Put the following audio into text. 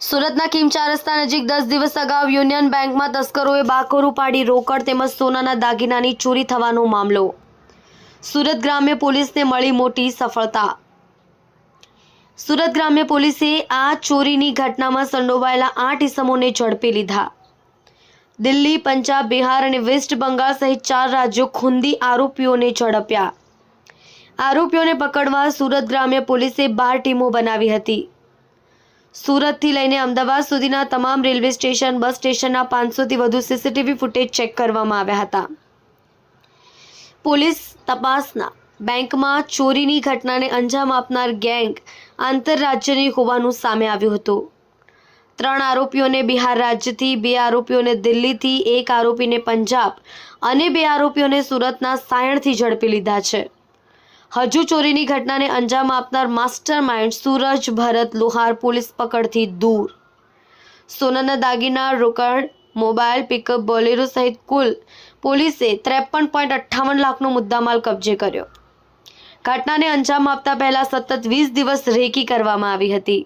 સુરતના કિમચા રસ્તા નજીક દસ દિવસ અગાઉ યુનિયન બેંકમાં તસ્કરોએ બાકોરું પાડી રોકડ તેમજ સોનાના દાગીનાની ચોરી થવાનો મામલો. સુરત ગ્રામ્ય પોલીસને મળી મોટી સફળતા. સુરત ગ્રામ્ય પોલીસે આ ચોરીની ઘટનામાં સંડોવાયેલા આઠ ઇસમોને ઝડપી લીધા. દિલ્હી, પંજાબ, બિહાર અને વેસ્ટ બંગાળ સહિત ચાર રાજ્યો ખૂંદી આરોપીઓને ઝડપ્યા. આરોપીઓને પકડવા સુરત ગ્રામ્ય પોલીસે બાર ટીમો બનાવી હતી. સુરતથી લઈને અમદાવાદ સુધીના તમામ રેલવે સ્ટેશન, બસ સ્ટેશનના પાંચસોથી વધુ સીસીટીવી ફૂટેજ ચેક કરવામાં આવ્યા હતા. પોલીસ તપાસના બેંકમાં ચોરીની ઘટનાને અંજામ આપનાર ગેંગ આંતરરાજ્યની હોવાનું સામે આવ્યું હતું. ત્રણ આરોપીઓને બિહાર રાજ્યથી, બે આરોપીઓને દિલ્હીથી, એક આરોપીને પંજાબ અને બે આરોપીઓને સુરતના સાયણથી ઝડપી લીધા છે. હજુ ચોરીની ઘટનાને અંજામ આપનાર master mind Suraj Bharat Luhar police પકડથી દૂર. સોનાના દાગીના, રોકડ મોબાઈલ પિકઅપ, બોલેરો સહિત કુલ પોલીસે ત્રેપન પોઈન્ટ અઠ્ઠાવન લાખનો મુદ્દામાલ કબજે કર્યો. ઘટનાને અંજામ આપતા પહેલા સતત વીસ દિવસ રેકી કરવામાં આવી હતી.